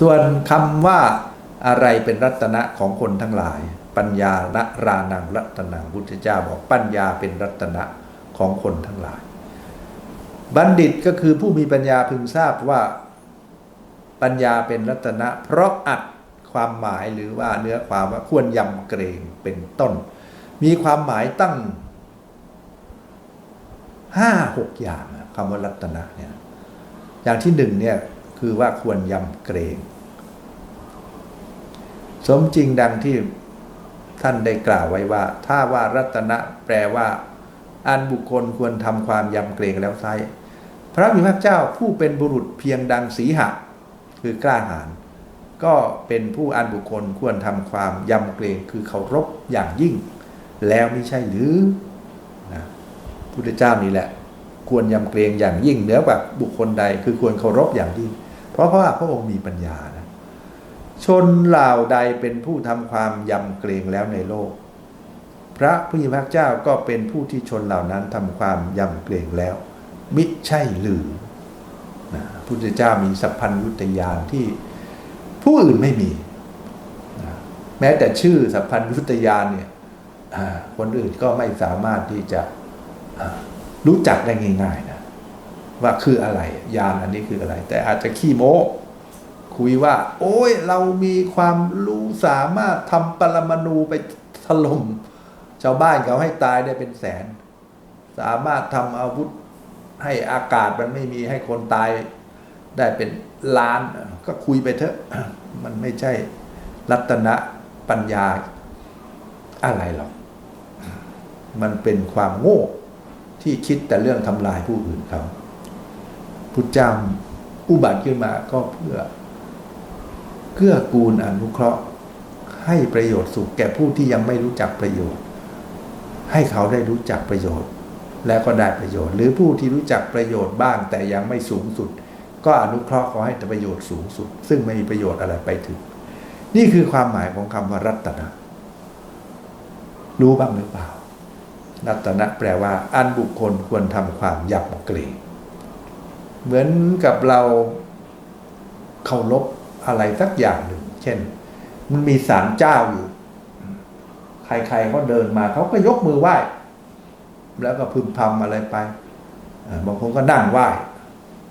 ส่วนคำว่าอะไรเป็นรัตนะของคนทั้งหลาย ปัญญาละรานังรัตนังพุทธเจ้าบอกปัญญาเป็นรัตนะของคนทั้งหลาย บัณฑิตก็คือผู้มีปัญญาพึงทราบว่าปัญญาเป็นรัตนะ เพราะอัดความหมายหรือว่าเนื้อความว่าควรยำเกรงเป็นต้น มีความหมายตั้งห้าหกอย่างคำว่ารัตนะเนี่ยอย่างที่หนึ่งเนี่ย คือว่าควรยำเกรง สมจริงดังที่ท่านได้กล่าวไว้ว่า ถ้าว่ารัตนะแปลว่าอันบุคคลควรทำความยำเกรงแล้วไซพระมิพระเจ้าผู้เป็นบุรุษเพียงดังสีหะ คือกล้าหาญก็เป็นผู้อันบุคคลควรทำความยำเกรงคือเคารพอย่างยิ่ง แล้วไม่ใช่หรือนะพุทธเจ้านี่แหละ ควรยำเกรงอย่างยิ่งเหนือกว่าบุคคลใดคือควรเคารพอย่างยิ่ง เพราะว่าพระองค์มีปัญญานะชนเหล่าใดเป็นผู้ทำความยำเกรงแล้วในโลก พระผู้มีพระเจ้าก็เป็นผู้ที่ชนเหล่านั้นทำความยำเกรงแล้ว มิใช่หรือนะพุทธเจ้ามีสัพพัญญุตยานที่ผู้อื่นไม่มีนะแม้แต่ชื่อสัพพัญญุตยานเนี่ยคนอื่นก็ไม่สามารถที่จะรู้จักได้ง่าย ว่าคืออะไร ยานอันนี้คืออะไร แต่อาจจะขี้โม้คุยว่า โอ้ยเรามีความรู้สามารถทำปรมาณูไปถล่มชาวบ้านเขาให้ตายได้เป็นแสน สามารถทำอาวุธให้อากาศมันไม่มีให้คนตายได้เป็นล้าน ก็คุยไปเถอะ มันไม่ใช่รัตนะปัญญาอะไรหรอก มันเป็นความโง่ที่คิดแต่เรื่องทำลายผู้อื่นเขา พุทธเจ้าอุบัติขึ้นมาก็เพื่อเกื้อกูลอนุเคราะห์ ให้ประโยชน์สุขแก่ผู้ที่ยังไม่รู้จักประโยชน์ ให้เขาได้รู้จักประโยชน์ แล้วก็ได้ประโยชน์ หรือผู้ที่รู้จักประโยชน์บ้างแต่ยังไม่สูงสุด ก็อนุเคราะห์เขาให้แต่ประโยชน์สูงสุด ซึ่งไม่มีประโยชน์อะไรไปถึง นี่คือความหมายของคำว่ารัตนะ รู้บ้างหรือเปล่ารัตนะแปลว่า อันบุคคลควรทำความยำเกรง เหมือนกับเราเคารพอะไรสักอย่างหนึ่ง เช่น มันมีศาลเจ้าอยู่ ใครๆเขาเดินมาเขาก็ยกมือไหว้ แล้วก็พึมพำอะไรไปบางคนก็นั่งไหว้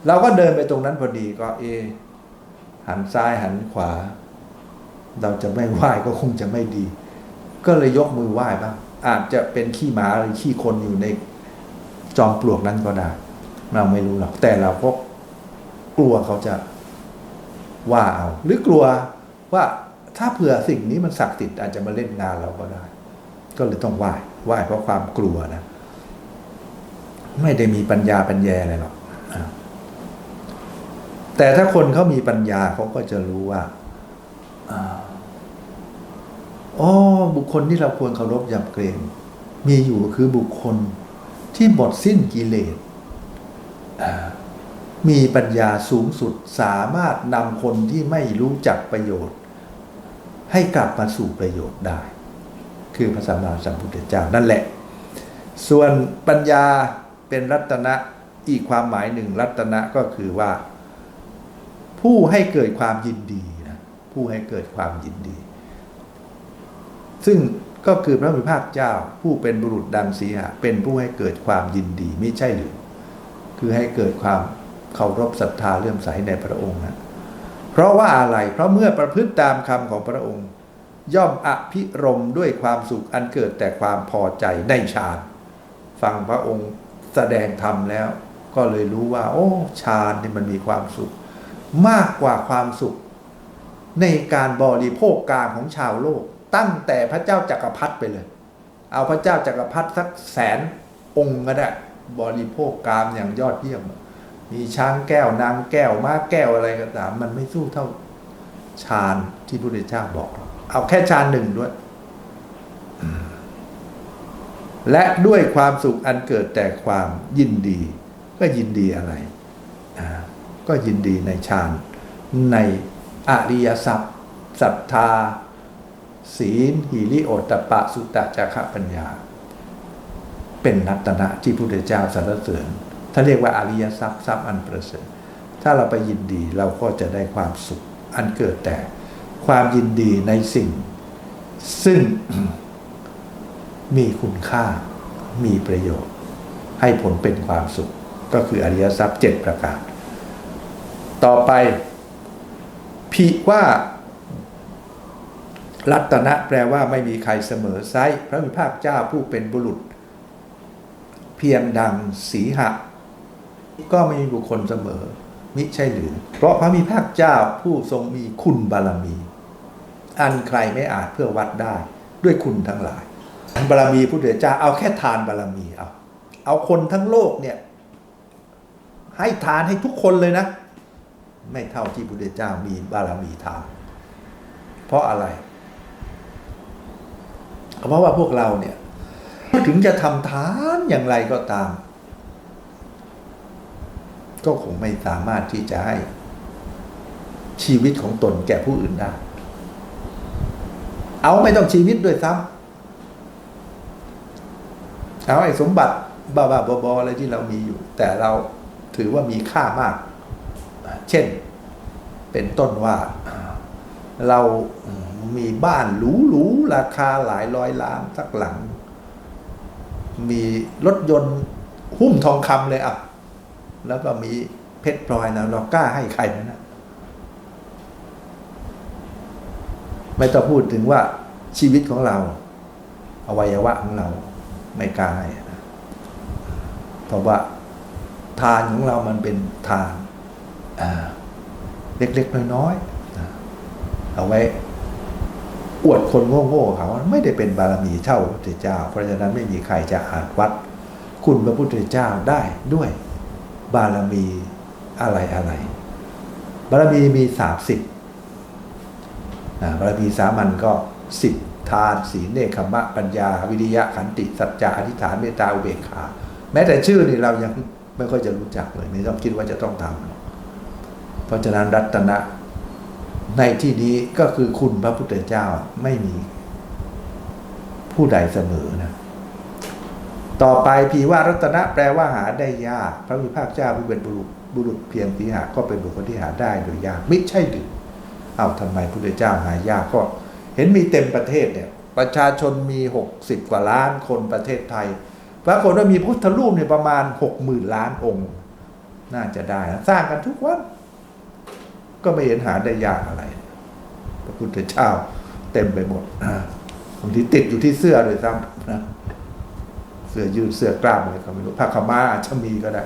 เราก็เดินไปตรงนั้นพอดีก็เอ หันซ้ายหันขวา เราจะไม่ไหว้ก็คงจะไม่ดี ก็เลยยกมือไหว้บ้างอาจจะเป็นขี้หมาหรือขี้คนอยู่ในจอมปลวกนั้นก็ได้ เราไม่รู้หรอกแต่เราก็กลัวเขาจะว่าเอา หรือกลัวว่าถ้าเผื่อสิ่งนี้มันศักดิ์สิทธิ์อาจจะมาเล่นงานเราก็ได้ ก็เลยต้องไหว้ไหว้เพราะความกลัวนะ ไม่ได้มีปัญญาปัญญาอะไรหรอกแต่ถ้าคนเขามีปัญญาเขาก็จะรู้ว่าอ๋อบุคคลที่เราควรเคารพยำเกรง มีอยู่คือบุคคลที่หมดสิ้นกิเลส มีปัญญาสูงสุดสามารถนำคนที่ไม่รู้จักประโยชน์ ให้กลับมาสู่ประโยชน์ได้ คือพระสัมมาสัมพุทธเจ้านั่นแหละ ส่วนปัญญาเป็นรัตนะอีกความหมายหนึ่งรัตนะก็คือว่า ผู้ให้เกิดความยินดีนะผู้ให้เกิดความยินดี ซึ่งก็คือพระมิภาคเจ้า ผู้เป็นบุรุษดังสีหะเป็นผู้ให้เกิดความยินดีไม่ใช่หรือ คือให้เกิดความเคารพศรัทธาเลื่อมใสในพระองค์นะเพราะว่าอะไร เพราะเมื่อประพฤติตามคำของพระองค์ ย่อมอภิรมด้วยความสุขอันเกิดแต่ความพอใจในฌานฟังพระองค์แสดงธรรมแล้ว ก็เลยรู้ว่า โอ้ฌานนี่มันมีความสุข มากกว่าความสุข ในการบริโภคกามของชาวโลก ตั้งแต่พระเจ้าจักรพรรดิไปเลย เอาพระเจ้าจักรพรรดิสักแสนองค์ก็ได้ บริโภคกามอย่างยอดเยี่ยม มีช้างแก้วนางแก้วม้าแก้วอะไรก็ตาม มันไม่สู้เท่าฌานที่พระพุทธเจ้าบอก เอาแค่ฌานหนึ่งด้วย และด้วยความสุขอันเกิดแต่ความยินดี ก็ยินดีอะไร ก็ยินดีในฌานในอริยทรัพย์ศรัทธา ศีลหิริโอตตปปะสุตตะจาระปัญญา เป็นนัตนะที่พระพุทธเจ้าสรรเสริญถ้าเรียกว่าอริยทรัพย์ทรัพย์อันประเสริฐถ้าเราไปยินดีเราก็จะได้ความสุขอันเกิดแต่ความยินดีในสิ่ง ซึ่งมีคุณค่ามีประโยชน์ ให้ผลเป็นความสุข ก็คืออริยทรัพย์เจ็ดประการ ต่อไปพิว่ารัตนะแปลว่าไม่มีใครเสมอไซพระมิภาคเจ้าผู้เป็นบุรุษ เพียงดังสีหะ ก็ไม่มีบุคคลเสมอ มิใช่หรือ เพราะพระมิภาคเจ้าผู้ทรงมีคุณบารมี อันใครไม่อาจเพื่อวัดได้ด้วยคุณทั้งหลายบารมีพุทธเจ้าเอาแค่ทานบารมีเอาเอาคนทั้งโลกเนี่ย ให้ทานให้ทุกคนเลยนะ ไม่เท่าที่พุทธเจ้ามีบารมีทาน เพราะอะไรเพราะว่าพวกเราเนี่ย ถึงจะทำทานอย่างไรก็ตาม ก็คงไม่สามารถที่จะให้ชีวิตของตนแก่ผู้อื่นได้ เอาไม่ต้องชีวิตด้วยซ้ำเอาไอ้สมบัติบ้าๆบอๆอะไรที่เรามีอยู่ แต่เราถือว่ามีค่ามาก เช่น เป็นต้นว่าเรามีบ้านหรูๆราคาหลายร้อยล้านสักหลัง มีรถยนต์หุ้มทองคำเลยอะ แล้วก็มีเพชรพลอยนะเรากล้าให้ใครนะ ไม่ต้องพูดถึงว่าชีวิตของเราอวัยวะของเราไม่กล้าให้นะเพราะว่าทานของเรามันเป็นทานเล็กๆน้อยๆเอาไว้ อวดคนโง่ๆเขาไม่ได้เป็นบารมีเท่าพระพุทธเจ้า เพราะฉะนั้นไม่มีใครจะอาจวัด คุณพระพุทธเจ้าได้ด้วยบารมีอะไรอะไร บารมีมีสามสิบบารมีสามัญก็สิบทานศีลเนคขมะปัญญา วิริยะขันติสัจจะอธิษฐานเมตตาอุเบกขา แม้แต่ชื่อนี่เรายังไม่ค่อยจะรู้จักเลย ไม่ต้องคิดว่าจะต้องทำเพราะฉะนั้นรัตนะ ในที่นี้ก็คือคุณพระพุทธเจ้าไม่มีผู้ใดเสมอนะ ต่อไปพีว่ารัตนะแปลว่าหาได้ยาก พระวิภาคเจ้าผู้เป็นบุรุษบุรุษเพียงปีหาก็เป็นบุคคลที่หาได้โดยยากไม่ใช่หรือเอาทำไมพระพุทธเจ้าหายากก็ เห็นมีเต็มประเทศเนี่ย ประชาชนมีหกสิบกว่าล้านคนประเทศไทยปรากฏว่ามีพุทธรูปเนี่ยประมาณหกหมื่นล้านองค์ น่าจะได้ สร้างกันทุกวัน ก็ไม่เห็นหาได้ยากอะไร พระพุทธเจ้าเต็มไปหมดนะบางทีติดอยู่ที่เสื้อเลยซ้ำนะเสื้อยืดเสื้อกล้ามอะไรก็ไม่รู้ผ้าขม้าอาจะมีก็ได้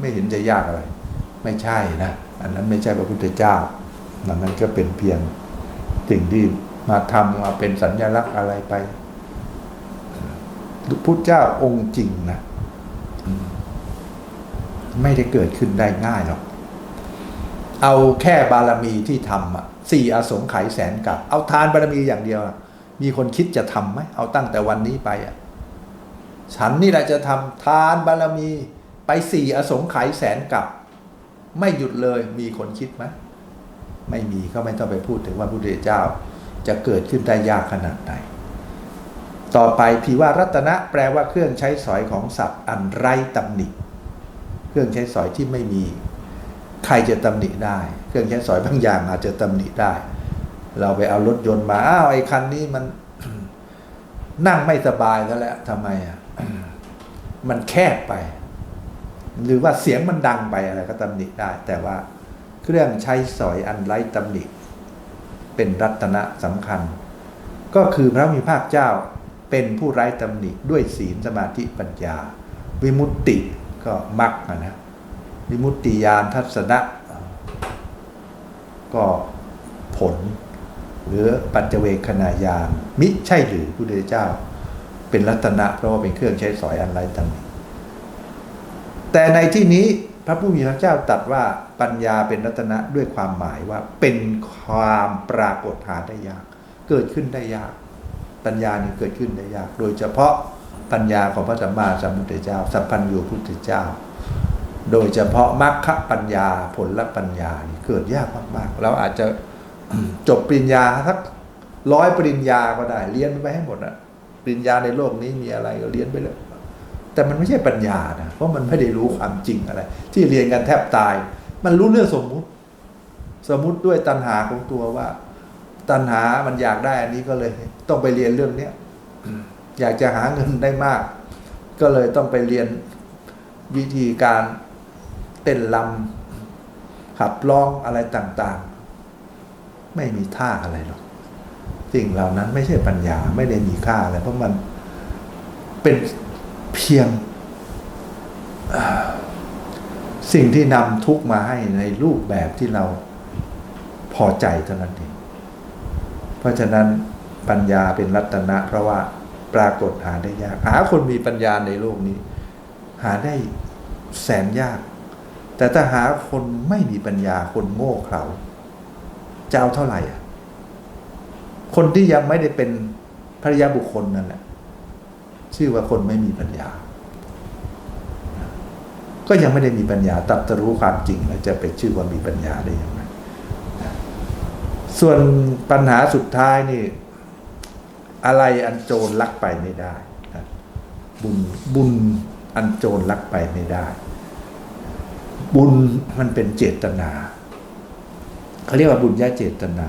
ไม่เห็นจะยากอะไร ไม่ใช่นะอันนั้นไม่ใช่พระพุทธเจ้าอันนั้นก็เป็นเพียงสิ่งที่มาทำมาเป็นสัญลักษณ์อะไรไปพุทธเจ้าองค์จริงนะ ไม่ได้เกิดขึ้นได้ง่ายหรอก เอาแค่บารมีที่ทำอะสี่อสงไขยแสนกับ เอาทานบารมีอย่างเดียว มีคนคิดจะทำไหมเอาตั้งแต่วันนี้ไปอะฉันนี่แหละจะทำทานบารมีไปสี่อสงไขยแสนกับ ไม่หยุดเลยมีคนคิดไหมไม่มีก็ไม่ต้องไปพูดถึงว่าพระพุทธเจ้าจะเกิดขึ้นได้ยากขนาดไหน ต่อไปพีว่ารัตนะแปลว่าเครื่องใช้สอยของสัตว์อันไร้ตำหนิ เครื่องใช้สอยที่ไม่มี ใครจะตำหนิได้ เครื่องใช้สอยบางอย่างอาจจะตำหนิได้ เราไปเอารถยนต์มาอ้าวไอ้คันนี้มัน นั่งไม่สบายแล้วแหละทำไมอะมันแคบไป หรือว่าเสียงมันดังไปอะไรก็ตำหนิได้ แต่ว่าเครื่องใช้สอยอันไร้ตำหนิ เป็นรัตนะสำคัญ ก็คือพระมีภาคเจ้าเป็นผู้ไร้ตำหนิด้วยศีลสมาธิปัญญา วิมุตติก็มักนะ วิมุตติญาณทัศนะ ก็ผล หรือปัจเจเวคขณะญาณมิใช่หรือพระพุทธเจ้า เป็นรัตนะเพราะว่าเป็นเครื่องใช้สอยอันไร้ตำหนิแต่ในที่นี้พระผู้มีพระเจ้าตรัสว่าปัญญาเป็นรัตนะด้วยความหมายว่าเป็นความปรากฏหาได้ยาก เกิดขึ้นได้ยาก ปัญญานี่เกิดขึ้นได้ยาก โดยเฉพาะปัญญาของพระสัมมาสัมพุทธเจ้า สัพพัญญูพุทธเจ้า โดยเฉพาะมรรคปัญญาผลละปัญญานี่เกิดยากมากๆ เราอาจจะจบปริญญาสักร้อยปริญญาก็ได้เรียนไปให้หมดอะปริญญาในโลกนี้มีอะไรก็เรียนไปเลยแต่มันไม่ใช่ปัญญานะเพราะมันไม่ได้รู้ความจริงอะไร ที่เรียนกันแทบตาย มันรู้เรื่องสมมุติ สมมุติด้วยตัณหาของตัวว่า ตัณหามันอยากได้อันนี้ก็เลย ต้องไปเรียนเรื่องเนี้ยอยากจะหาเงินได้มาก ก็เลยต้องไปเรียนวิธีการ เต้นลำขับร้องอะไรต่างๆ ไม่มีท่าอะไรหรอกสิ่งเหล่านั้นไม่ใช่ปัญญาไม่ได้มีค่าอะไรเพราะมันเป็นเพียงสิ่งที่นำทุกมาให้ในรูปแบบที่เราพอใจเท่านั้นเอง เพราะฉะนั้นปัญญาเป็นรัตนะ เพราะว่าปรากฏหาได้ยาก หาคนมีปัญญาในโลกนี้ หาได้แสนยาก แต่ถ้าหาคนไม่มีปัญญาคนโง่เขลาจะเอาเท่าไหร่อะคนที่ยังไม่ได้เป็นภรรยาบุคคลนั่นแหละชื่อว่าคนไม่มีปัญญา ก็ยังไม่ได้มีปัญญาตัดจะรู้ความจริงแล้วจะไปชื่อว่ามีปัญญาได้ยังไงส่วนปัญหาสุดท้ายนี่ อะไรอันโจรลักไปไม่ได้บุญบุญอันโจรลักไปไม่ได้ บุญมันเป็นเจตนาเขาเรียกว่าบุญญาเจตนา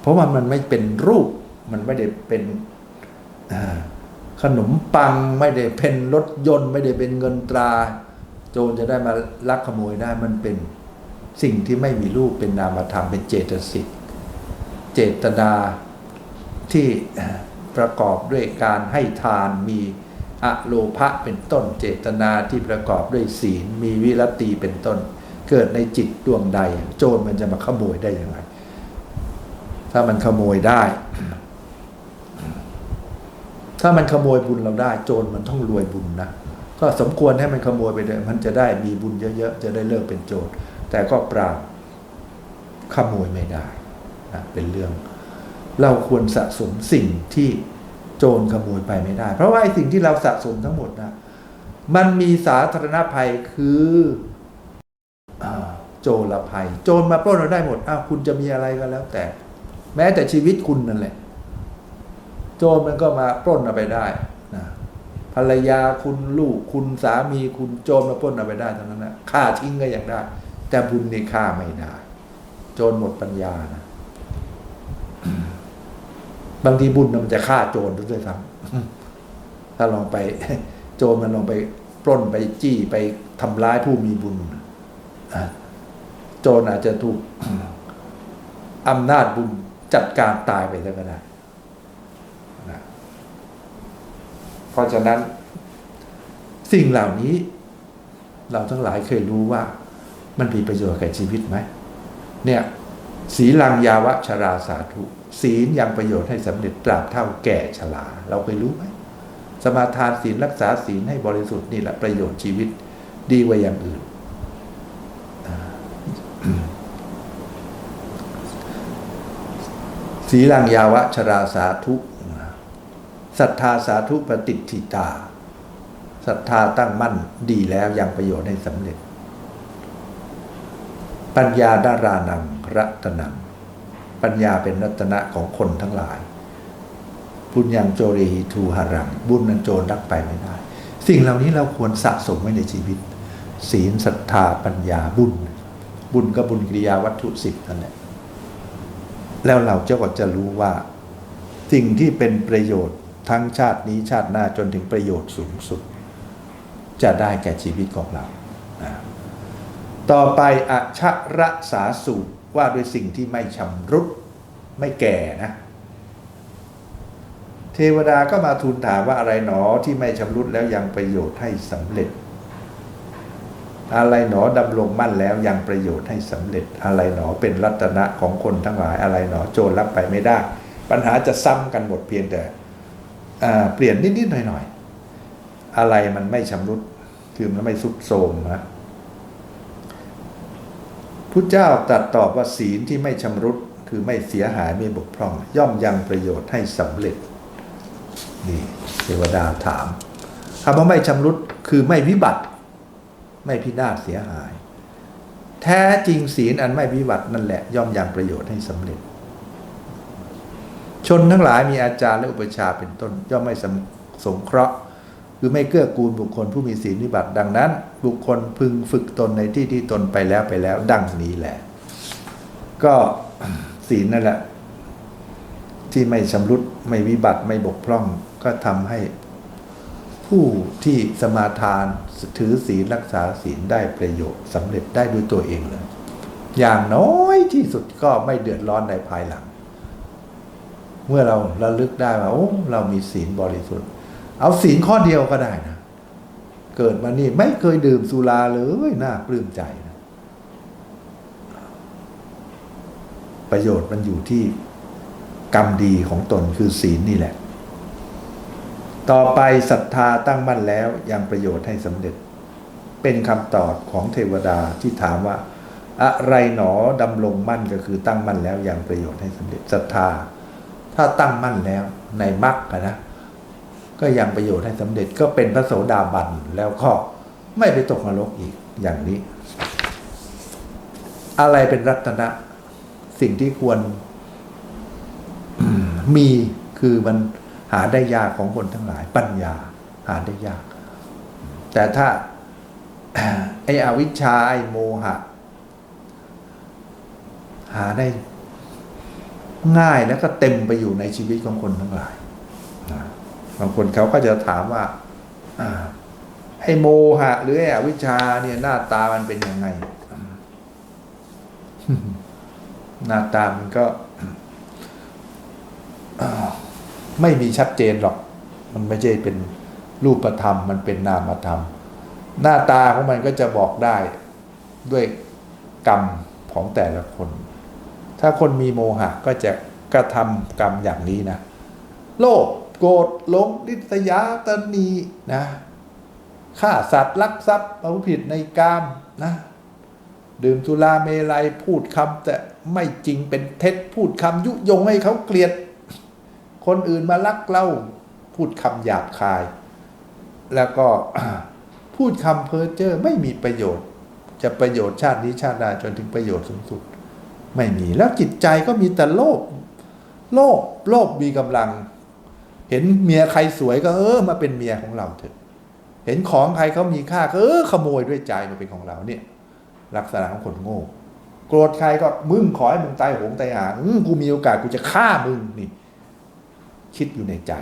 เพราะว่ามันไม่เป็นรูปมันไม่ได้เป็นขนมปังไม่ได้เป็นรถยนต์ ไม่ได้เป็นเงินตรา โจรจะได้มาลักขโมยได้มันเป็นสิ่งที่ไม่มีรูปเป็นนามธรรมเป็นเจตสิกเจตนาที่ประกอบด้วยการให้ทานมี อโลภะเป็นต้นเจตนาที่ประกอบด้วยศีล มีวิรติเป็นต้น เกิดในจิตดวงใด โจรมันจะมาขโมยได้อย่างไร ถ้ามันขโมยได้ ถ้ามันขโมยบุญเราได้ โจรมันต้องรวยบุญนะก็สมควรให้มันขโมยไปเลยมันจะได้มีบุญเยอะๆ จะได้เลิกเป็นโจรแต่ก็ปราบขโมยไม่ได้นะเป็นเรื่อง เราควรสะสมสิ่งที่ โจรขโมยไปไม่ได้ เพราะว่าไอ้สิ่งที่เราสะสมทั้งหมดนะมันมีสาธารณภัยคืออโจรภัย โจรมาปล้นเราได้หมดอ้าวคุณจะมีอะไรก็แล้วแต่ แม้แต่ชีวิตคุณนั่นแหละ โจรมันก็มาปล้นเอาไปได้นะภรรยาคุณลูกคุณสามีคุณโจรมาปล้นเอาไปได้ทั้งนั้นนะฆ่าทิ้งก็ยังได้ แต่บุญนี่ฆ่าไม่ได้ โจรหมดปัญญานะ บางทีบุญน่ะมันจะฆ่าโจรด้วยซ้ำถ้าลองไป โจรมันลองไปปล้นไปจี้ไปทำร้ายผู้มีบุญอะโจรอาจจะถูกอำนาจบุญจัดการตายไปแล้วก็ได้นะเพราะฉะนั้น สิ่งเหล่านี้ เราทั้งหลายเคยรู้ว่า มันมีประโยชน์แก่ชีวิตไหมเนี่ยศีลังยาวะชราสาธุ ศีลยังประโยชน์ให้สำเร็จตราบเท่าแก่ชราเราเคยรู้ไหมสมาทานศีลรักษาศีลให้บริสุทธิ์นี่แหละประโยชน์ชีวิตดีกว่าอย่างอื่น ศีลังยาวะชราสาธุศรัทธาสาธุปฏิทิตาศรัทธาตั้งมั่นดีแล้วยังประโยชน์ให้สำเร็จ ปัญญาดารานังรัตนัง ปัญญาเป็นรัตนะของคนทั้งหลายบุญยังโจรีทูหารังบุญนั้นโจรรักไปไม่ได้ สิ่งเหล่านี้เราควรสะสมไว้ในชีวิต ศีลศรัทธาปัญญาบุญ บุญกับบุญกิริยาวัตถุสิบนั่นแหละแล้วเราเจ้าก็จะรู้ว่า สิ่งที่เป็นประโยชน์ทั้งชาตินี้ชาติหน้าจนถึงประโยชน์สูงสุด จะได้แก่ชีวิตของเรา ต่อไปอชระสาสูตร ว่าด้วยสิ่งที่ไม่ชำรุดไม่แก่นะ เทวดาก็มาทูลถามว่าอะไรหนอที่ไม่ชำรุดแล้วยังประโยชน์ให้สำเร็จ อะไรหนอดำรงมั่นแล้วยังประโยชน์ให้สำเร็จ อะไรหนอเป็นรัตนะของคนทั้งหลายอะไรหนอโจรรับไปไม่ได้ ปัญหาจะซ้ำกันหมดเพียงแต่เปลี่ยนนิดๆหน่อยๆอะไรมันไม่ชำรุดคือมันไม่สุดโทรมนะ พุทธเจ้าตรัสตอบว่าศีลที่ไม่ชำรุดคือไม่เสียหายไม่บกพร่อง ย่อมยังประโยชน์ให้สำเร็จนี่เทวดาถามคำว่าไม่ชำรุดคือไม่วิบัติ ไม่พินาศเสียหาย แท้จริงศีลอันไม่วิบัตินั่นแหละย่อมยังประโยชน์ให้สำเร็จ ชนทั้งหลายมีอาจารย์และอุปชาเป็นต้น ย่อมไม่สงเคราะห์ คือไม่เกื้อกูลบุคคลผู้มีศีลวิบัติ ดังนั้น บุคคลพึงฝึกตนในที่ที่ตนไปแล้วไปแล้ว ดังนี้แหละ ก็ศีลนั่นแหละ ที่ไม่ชำรุดไม่วิบัติไม่บกพร่อง ก็ทำให้ผู้ที่สมาทานถือศีลรักษาศีลได้ประโยชน์สำเร็จได้ด้วยตัวเองเลย อย่างน้อยที่สุดก็ไม่เดือดร้อนในภายหลัง เมื่อเราระลึกได้ว่าโอ้เรามีศีลบริสุทธิ์ เอาศีลข้อเดียวก็ได้นะ เกิดมานี่ไม่เคยดื่มสุราเลยน่าปลื้มใจนะ ประโยชน์มันอยู่ที่กรรมดีของตนคือศีลนี่แหละ ต่อไปศรัทธาตั้งมั่นแล้วยังประโยชน์ให้สำเร็จ เป็นคำตอบของเทวดาที่ถามว่า อะไรหนอดำรงมั่นก็คือตั้งมั่นแล้วยังประโยชน์ให้สำเร็จศรัทธา ถ้าตั้งมั่นแล้วในมรรคะนะ ก็ยังประโยชน์ให้สำเร็จก็เป็นพระโสดาบันแล้วก็ไม่ไปตกนรกอีกอย่างนี้ อะไรเป็นรัตนะ สิ่งที่ควรมีคือมันหาได้ยากของคนทั้งหลาย ปัญญา หาได้ยาก แต่ถ้าไอ้อวิชชาไอ้โมหะ หาได้ง่ายแล้วก็เต็มไปอยู่ในชีวิตของคนทั้งหลายนะ บางคนเขาก็จะถามว่าอไอ้โมหะ หรือไอ้อวิชชาเนี่ยหน้าตามันเป็นยังไง หน้าตามันก็ไม่มีชัดเจนหรอก มันไม่ใช่เป็นรูปธรรม มันเป็นนามธรรม หน้าตาของมันก็จะบอกได้ด้วยกรรมของแต่ละคน ถ้าคนมีโมหะก็จะกระทำกรรมอย่างนี้นะ โลภ โกรธหลงดิษยาตนีนะฆ่าสัตว์ลักทรัพย์ประพฤติผิดในกามนะดื่มสุราเมลัยพูดคำแต่ไม่จริงเป็นเท็จพูดคำยุยงให้เขาเกลียด คนอื่นมาลักเล่าพูดคำหยาบคาย แล้วก็พูดคำเพ้อเจ้อไม่มีประโยชน์ จะประโยชน์ชาตินี้ชาติหน้าจนถึงประโยชน์สูงสุด ไม่มีแล้วจิตใจก็มีแต่โลภโลภโลภมีกำลัง เห็นเมียใครสวยก็เออมาเป็นเมียของเราเถอะ เห็นของใครเขามีค่าก็เออขโมยด้วยใจมาเป็นของเราเนี่ย ลักษณะของคนโง่ โกรธใครก็มึงขอให้มึงตายโหงตายหาอืกูมีโอกาสกูจะฆ่ามึงนี่ คิดอยู่ในใจ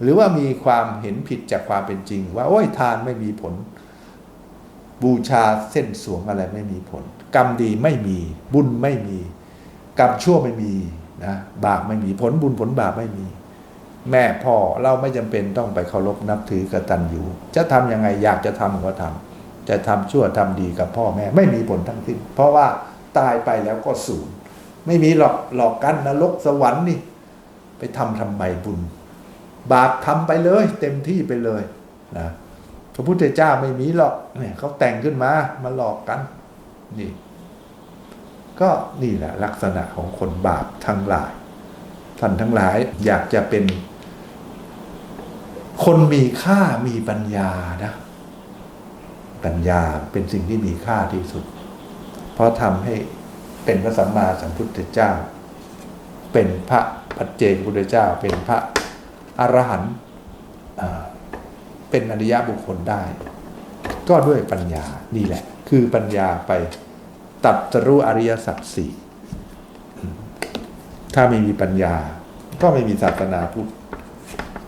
หรือว่ามีความเห็นผิดจากความเป็นจริง ว่า โอ้ยทานไม่มีผล บูชาเส้นสวงอะไรไม่มีผล กรรมดีไม่มี บุญไม่มี กรรมชั่วไม่มีนะบาปไม่มีผลบุญผลบาปไม่มี แม่พ่อเราไม่จำเป็นต้องไปเคารพนับถือกตัญญูจะทำยังไงอยากจะทำก็ทำจะทำชั่วทำดีกับพ่อแม่ ไม่มีผลทั้งสิ้นเพราะว่าตายไปแล้วก็สูญไม่มีหรอกหลอกกันนรกสวรรค์นี่ ไปทำทำไมบุญ บาปทำไปเลย เต็มที่ไปเลยนะพระพุทธเจ้าไม่มีหรอกเนี่ยเขาแต่งขึ้นมามาหลอกกันนี่ ก็นี่แหละลักษณะของคนบาปทั้งหลายท่านทั้งหลายอยากจะเป็น คนมีค่ามีปัญญานะ ปัญญาเป็นสิ่งที่มีค่าที่สุด เพราะทำให้เป็นพระสัมมาสัมพุทธเจ้า เป็นพระปัจเจกพุทธเจ้า เป็นพระอรหันต์เป็นอริยบุคคลได้ ก็ด้วยปัญญานี่แหละ คือปัญญาไปตัดสรู้อริยสัจสี่ถ้าไม่มีปัญญา ก็ไม่มีศาสนาพุทธ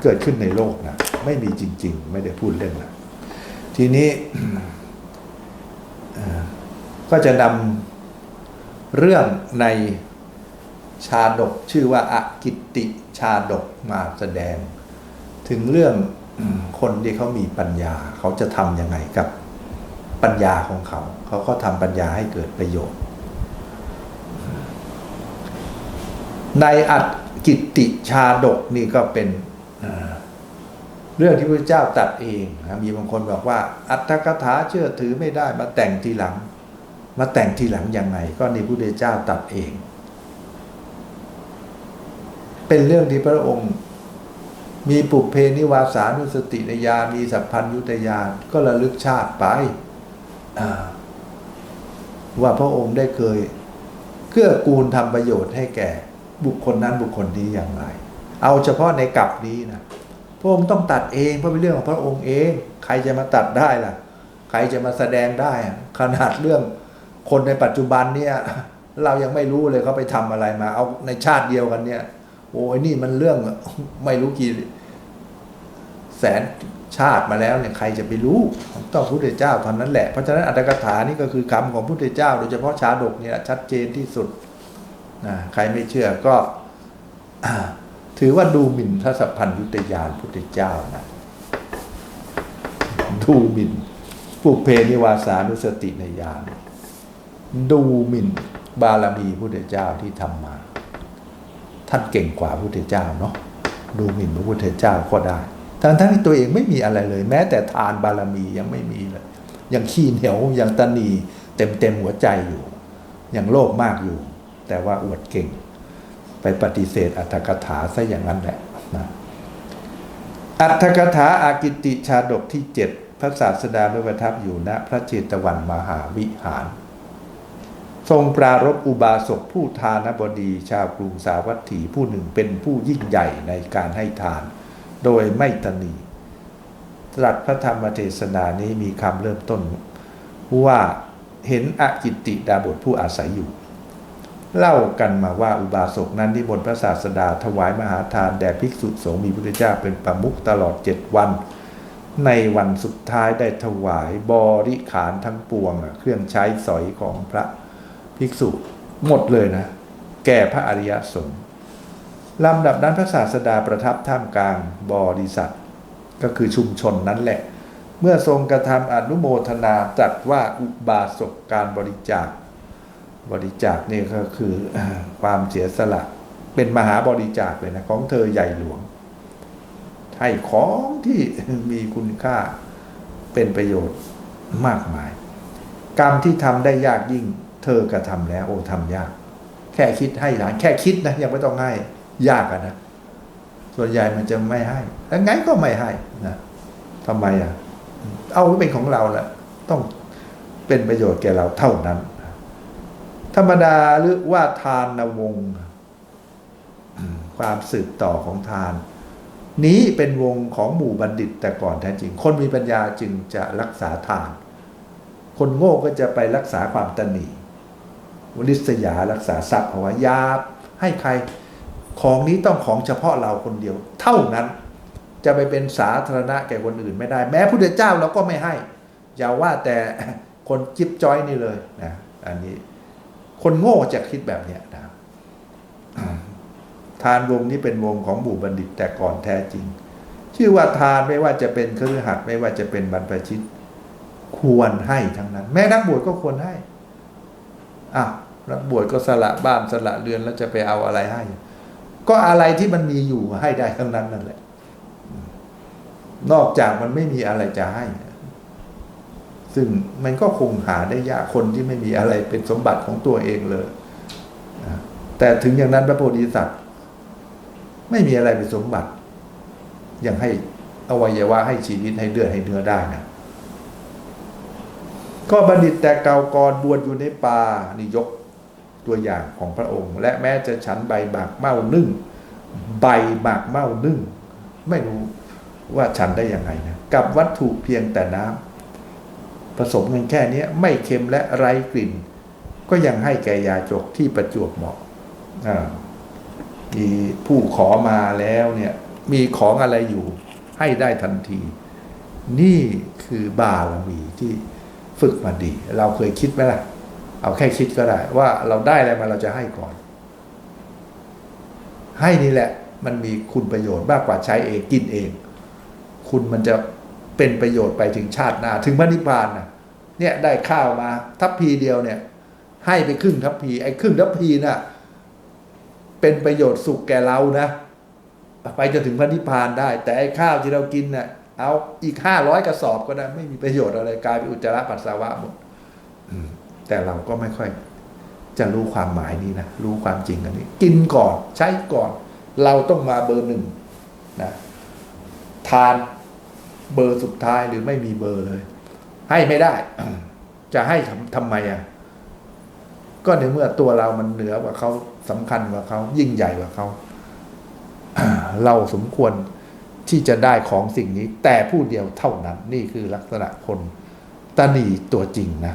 เกิดขึ้นในโลกนะไม่มีจริง ๆ ไม่ได้พูดเล่นนะทีนี้ก็จะนำเรื่องในชาดกชื่อว่าอากิติชาดกมาแสดง ถึงเรื่องคนที่เขามีปัญญา เขาจะทำยังไงกับปัญญาของเขา เขาก็ทำปัญญาให้เกิดประโยชน์ ในอัตกิติชาดกนี่ก็เป็น เรื่องที่พระเจ้าตัดเองนะมีบางคนบอกว่า อัตถกถาเชื่อถือไม่ได้มาแต่งทีหลัง มาแต่งทีหลังยังไง ก็ในพระเจ้าตัดเอง เป็นเรื่องที่พระองค์มีปุเพนิวาสานุสติญาณมีสัพพัญยุตญาณก็ระลึกชาติไปว่าพระองค์ได้เคยเกื้อกูลทำประโยชน์ให้แก่บุคคลนั้นบุคคลนี้อย่างไร เอาเฉพาะในกลับนี้นะพระองค์ต้องตัดเองเพราะเป็นเรื่องของพระองค์เอง ใครจะมาตัดได้ล่ะ ใครจะมาแสดงได้ ขนาดเรื่องคนในปัจจุบันเนี่ย เรายังไม่รู้เลยเขาไปทำอะไรมา เอาในชาติเดียวกันเนี่ย โอ้ยนี่มันเรื่องไม่รู้กี่แสนชาติมาแล้วเนี่ยใครจะไปรู้ต้องพระพุทธเจ้าเท่านั้นแหละ เพราะฉะนั้นอัตถกถานี่ก็คือคำของพระพุทธเจ้า โดยเฉพาะชาดกเนี่ยชัดเจนที่สุดนะใครไม่เชื่อก็ ถือว่าดูหมิ่นพระสัพพัญญุตยานพุทธเจ้านะดูหมิ่นปุเพนิวาสานุสติในญาณดูหมิ่นบารมีพุทธเจ้าที่ทำมา ท่านเก่งกว่าพุทธเจ้าเนาะดูหมิ่นพระพุทธเจ้าก็ได้ทั้งทั้งที่ตัวเองไม่มีอะไรเลย แม้แต่ทานบารมียังไม่มีเลย ยังขี้เหนียวยังตนีเต็มเต็มหัวใจอยู่ ยังโลภมากอยู่ แต่ว่าอวดเก่ง ไปปฏิเสธอัตถกถาซะอย่างนั้นแหละนะอัตถกถาอากิติชาดกที่เจ็ดพระศาสดาไม่ประทับอยู่ณพระเจตวันมหาวิหาร ทรงปรารบอุบาสกผู้ทานบดีชาวกรุงสาวัตถีผู้หนึ่งเป็นผู้ยิ่งใหญ่ในการให้ทาน โดยไม่ตนีตรัสพระธรรมเทศนานี้มีคำเริ่มต้นว่าเห็นอกิติดาบทผู้อาศัยอยู่ เล่ากันมาว่าอุบาสกนั้นนิมนพระศาสดาถวายมหาทานแด่ภิกษุสงฆ์มีพระพุทธเจ้าเป็นประมุขตลอดเจ็ดวัน ในวันสุดท้ายได้ถวายบริขารทั้งปวง เครื่องใช้สอยของพระภิกษุหมดเลยนะ แก่พระอริยสงฆ์ลำดับนั้นพระศาสดาประทับท่ามกลางบริษัท ก็คือชุมชนนั้นแหละ เมื่อทรงกระทำอนุโมทนาตรัสว่าอุบาสกการบริจาค บริจาคนี่ก็คือความเสียสละ เป็นมหาบริจาคเลยนะ ของเธอใหญ่หลวง ให้ของที่มีคุณค่าเป็นประโยชน์มากมาย กรรมที่ทำได้ยากยิ่ง เธอกระทำแล้ว โอ้ทำยาก แค่คิดให้หลานแค่คิดนะยังไม่ต้องให้ยากอะนะ ส่วนใหญ่มันจะไม่ให้แล้วไงก็ไม่ให้นะทำไมอะ เอาไว้เป็นของเราแหละต้องเป็นประโยชน์แก่เราเท่านั้น ธรรมดาหรือว่าทานนวง ความสืบต่อของทาน นี้เป็นวงของหมู่บัณฑิตแต่ก่อนแท้จริง คนมีปัญญาจึงจะรักษาทาน คนโง่ก็จะไปรักษาความตนีวลิษยารักษาทรัพย์เอาไว้ยาให้ใครของนี้ต้องของเฉพาะเราคนเดียว เท่านั้นจะไปเป็นสาธารณะแก่คนอื่นไม่ได้ แม้พุทธเจ้าเราก็ไม่ให้ อย่าว่าแต่คนจิบจ้อยนี่เลยนะอันนี้ คนโง่จะคิดแบบเนี้ยนะทานวงนี้เป็นวงของหมู่บัณฑิตแต่ก่อนแท้จริง ชื่อว่าทานไม่ว่าจะเป็นเครือขัดไม่ว่าจะเป็นบรรพชิต ควรให้ทั้งนั้น แม้นักบวชก็ควรให้อะนักบวชก็สละบ้านสละเรือนแล้วจะไปเอาอะไรให้ ก็อะไรที่มันมีอยู่ให้ได้ทั้งนั้นนั่นแหละ นอกจากมันไม่มีอะไรจะให้ ซึ่งมันก็คงหาได้ยากคนที่ไม่มีอะไรเป็นสมบัติของตัวเองเลยแต่ถึงอย่างนั้นพระโพธิสัตว์ ไม่มีอะไรเป็นสมบัติ ยังให้อวัยวะให้ชีวิตให้เลือดให้เนื้อได้นะก็บัณฑิตแต่เก่าก่อนบวชอยู่ในป่านี่ยกตัวอย่างของพระองค์ และแม้จะฉันใบหมากเม่านึ่ง ใบหมากเม่านึ่ง ไม่รู้ว่าฉันได้ยังไงนะกับวัตถุเพียงแต่น้ำ ผสมกันแค่นี้ไม่เค็มและไร้กลิ่น ก็ยังให้แก่ยาจกที่ประจวบเหมาะมีผู้ขอมาแล้วเนี่ย มีของอะไรอยู่ให้ได้ทันที นี่คือบารมีที่ฝึกมาดี เราเคยคิดไหมล่ะ เอาแค่คิดก็ได้ ว่าเราได้อะไรมาเราจะให้ก่อน ให้นี่แหละ มันมีคุณประโยชน์มากกว่าใช้เองกินเอง คุณมันจะ เป็นประโยชน์ไปถึงชาติหน้าถึงพระนิพพานนะเนี่ยได้ข้าวมาทัพพีเดียวเนี่ย ให้ไปครึ่งทัพพีไอ้ครึ่งทัพพีน่ะเป็นประโยชน์สุขแก่เรานะไปจนถึงพระนิพพานได้ แต่ไอ้ข้าวที่เรากินน่ะเอาอีกห้าร้อยกระสอบก็ได้ ไม่มีประโยชน์อะไรกลายเป็นอุจจาระปัสสาวะหมดแต่เราก็ไม่ค่อย จะรู้ความหมายนี้นะรู้ความจริงอันนี้ กินก่อนใช้ก่อน เราต้องมาเบอร์หนึ่งนะทาน เบอร์สุดท้ายหรือไม่มีเบอร์เลย ให้ไม่ได้ จะให้ทำทำไมอะ ก็ในเมื่อตัวเรามันเหนือกว่าเขาสำคัญกว่าเขายิ่งใหญ่กว่าเขาเราสมควรที่จะได้ของสิ่งนี้ แต่ผู้เดียวเท่านั้น นี่คือลักษณะคนตนีตัวจริงนะ